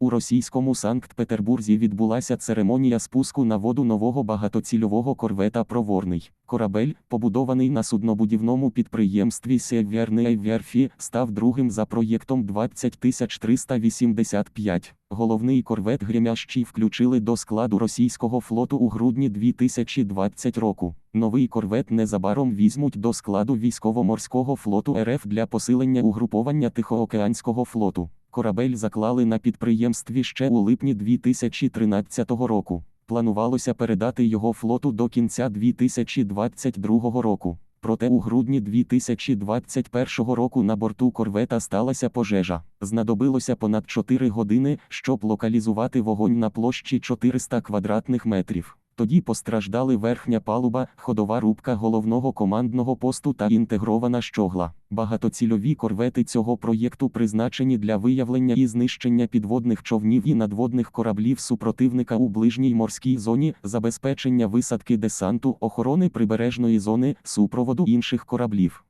У російському Санкт-Петербурзі відбулася церемонія спуску на воду нового багатоцільового корвета Проворний. Корабель, побудований на суднобудівному підприємстві Сєвєрний Верфі, став другим за проєктом 20385. Головний корвет Гремящий включили до складу російського флоту у грудні 2020 року. Новий корвет незабаром візьмуть до складу військово-морського флоту РФ для посилення угруповання Тихоокеанського флоту. Корабель заклали на підприємстві ще у липні 2013 року. Планувалося передати його флоту до кінця 2022 року. Проте у грудні 2021 року на борту корвета сталася пожежа. Знадобилося понад 4 години, щоб локалізувати вогонь на площі 400 квадратних метрів. Тоді постраждали верхня палуба, ходова рубка головного командного посту та інтегрована щогла. Багатоцільові корвети цього проєкту призначені для виявлення і знищення підводних човнів і надводних кораблів супротивника у ближній морській зоні, забезпечення висадки десанту, охорони прибережної зони, супроводу інших кораблів.